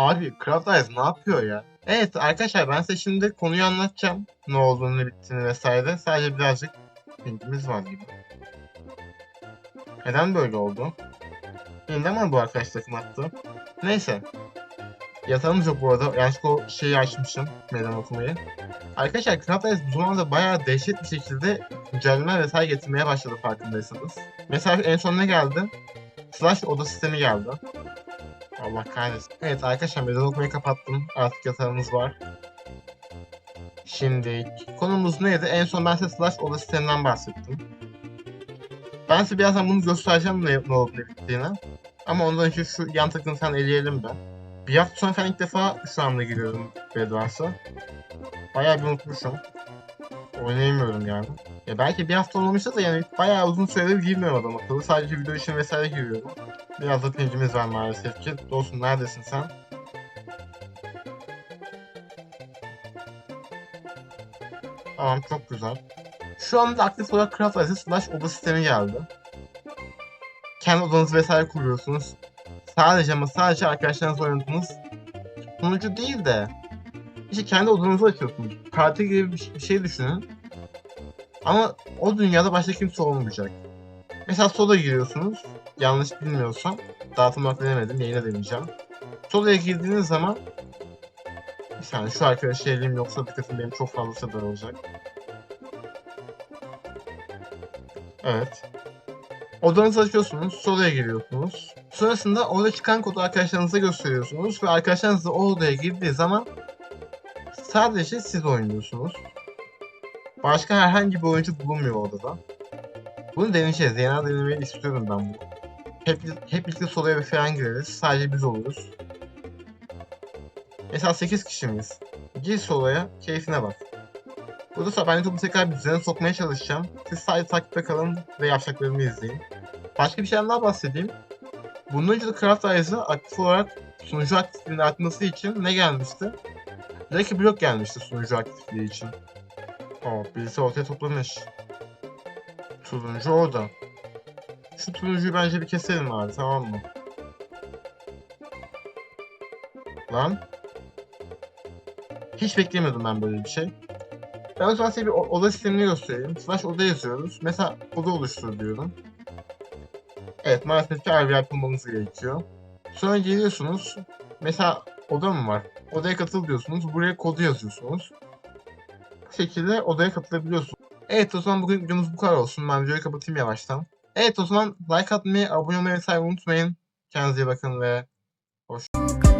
Abi Craft Eyes ne yapıyor ya? Evet arkadaşlar ben size şimdi konuyu anlatacağım. Ne olduğunu, bittiğini vesaire. Sadece birazcık bilgimiz var gibi. Neden böyle oldu? Neden bana bu arkadaş takım attı? Neyse. Yatağımız yok bu arada. Yanlışlıkla o şeyi açmışım. Meydan okumayı. Arkadaşlar Craft Eyes bu zamanda bayağı dehşet bir şekilde güncelleme vesaire getirmeye başladı farkındaysanız. Mesela en son ne geldi? Slash oda sistemi geldi. Allah kahretsin. Evet arkadaşlar meydan okumayı kapattım. Artık yatağımız var. Şimdi konumuz neydi? En son ben size Slash oda sisteminden bahsettim. Ben size birazdan bunu göstereceğim ne, ne olup ne bittiğini. Ama ondan önce şu yan takını sen eleyelim ben. Bir hafta sonra falan ilk defa anda giriyorum Bedwars'a. Bayağı bir unutmuşum. Oynayamıyorum yani. Ya belki bir hafta olmamıştı da yani bayağı uzun süredir girmiyorum adam akıllı. Sadece video için vesaire giriyorum. Biraz da pincimiz var maalesef ki. Dostum neredesin sen? Tamam çok güzel. Şu anda aktif olarak Craft Ice'e slash oda sistemi geldi. Kendi odanızı vesaire kuruyorsunuz. Sadece ama sadece arkadaşlarınızla oynadığınız sunucu değil de işte kendi odanızı açıyorsunuz. Katil gibi bir şey düşünün. Ama o dünyada başka kimse olmayacak. Mesela soda giriyorsunuz. Yanlış bilmiyorsam. Dağıtmak denemedim. Yayına deneyeceğim. Soda'ya girdiğiniz zaman saniye şu arkadaşı eleyim yoksa dikkatim benim çok fazla sefer olacak. Evet. Odanızı açıyorsunuz. Soda'ya giriyorsunuz. Sonrasında orada çıkan kodu arkadaşlarınıza gösteriyorsunuz. Ve arkadaşlarınız da o odaya girdiği zaman sadece siz oynuyorsunuz. Başka herhangi bir oyuncu bulunmuyor odada. Bunu deneyeceğiz. Yana denemeyi istiyorum ben bunu. Hep, hep birlikte soloya bir falan gireriz. Sadece biz oluruz. Mesela 8 kişi miyiz? Gir soloya, keyfine bak. Burada ben YouTube'u tekrar bir düzene sokmaya çalışacağım. Siz sadece takipte kalın ve yapacaklarımı izleyin. Başka bir şeyden daha bahsedeyim. Bundan önce de Craft Eyes'a aktif olarak sunucu aktifliğinin artması için ne gelmişti? Lucky Block gelmişti sunucu aktifliği için. Oo, birisi ortaya toplamış. Turuncu orada. Şu turuncuyu bence bir keselim abi tamam mı? Lan. Hiç beklemiyordum ben böyle bir şey. Ben o zaman size bir oda sistemini göstereyim. Slash oda yazıyoruz. Mesela oda oluştur diyorum. Evet maalesef ki RVR bulmamız gerekiyor. Sonra geliyorsunuz. Mesela oda mı var? Odaya katıl diyorsunuz. Buraya kodu yazıyorsunuz. Şekilde odaya katılabiliyorsunuz. Evet o zaman bugün videomuz bu kadar olsun. Ben videoyu kapatayım yavaştan. Evet o zaman like atmayı, abone olmayı vesaire unutmayın. Kendinize iyi bakın ve hoşçakalın.